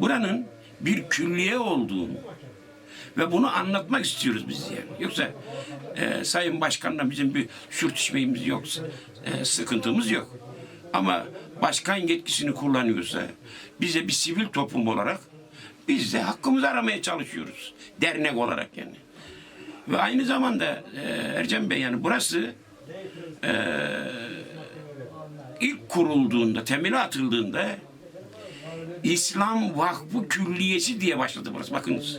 buranın bir külliye olduğunu ve bunu anlatmak istiyoruz biz yani. Yoksa e, Sayın Başkan'la bizim bir sürtüşmemiz yoksa e, sıkıntımız yok. Ama başkan yetkisini kullanıyorsa bize bir sivil toplum olarak biz de hakkımızı aramaya çalışıyoruz. Dernek olarak yani. Ve aynı zamanda e, Ercan Bey yani burası e, ilk kurulduğunda, temeli atıldığında İslam Vakfı Külliyesi diye başladı burası. Bakınız.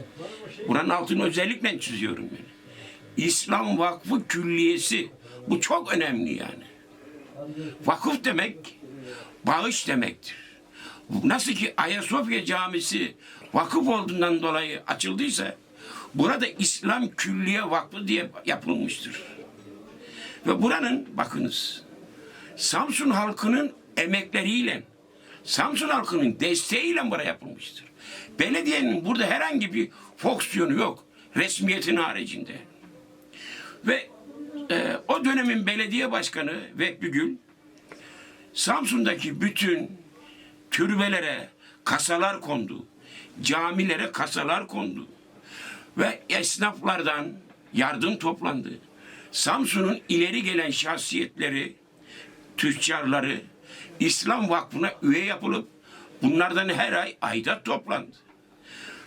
Buranın altını özellikle çiziyorum ben. İslam Vakfı Külliyesi. Bu çok önemli yani. Vakıf demek bağış demektir. Nasıl ki Ayasofya Camisi vakıf olduğundan dolayı açıldıysa burada İslam Külliye Vakfı diye yapılmıştır. Ve buranın bakınız Samsun halkının emekleriyle Samsun halkının desteğiyle buraya yapılmıştır. Belediyenin burada herhangi bir fonksiyonu yok. Resmiyetin haricinde. Ve e, o dönemin belediye başkanı Vehbi Gül Samsun'daki bütün türbelere kasalar kondu. Camilere kasalar kondu. Ve esnaflardan yardım toplandı. Samsun'un ileri gelen şahsiyetleri, tüccarları İslam Vakfı'na üye yapılıp bunlardan her ay aidat toplandı.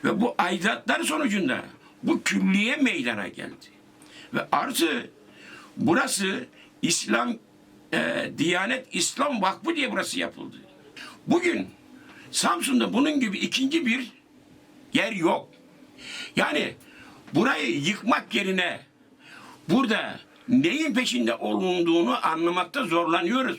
Ve bu aidatlar sonucunda bu külliye meydana geldi. Ve artı burası İslam e, Diyanet İslam Vakfı diye burası yapıldı. Bugün Samsun'da bunun gibi ikinci bir yer yok. Yani burayı yıkmak yerine burada neyin peşinde olunduğunu anlamakta zorlanıyoruz.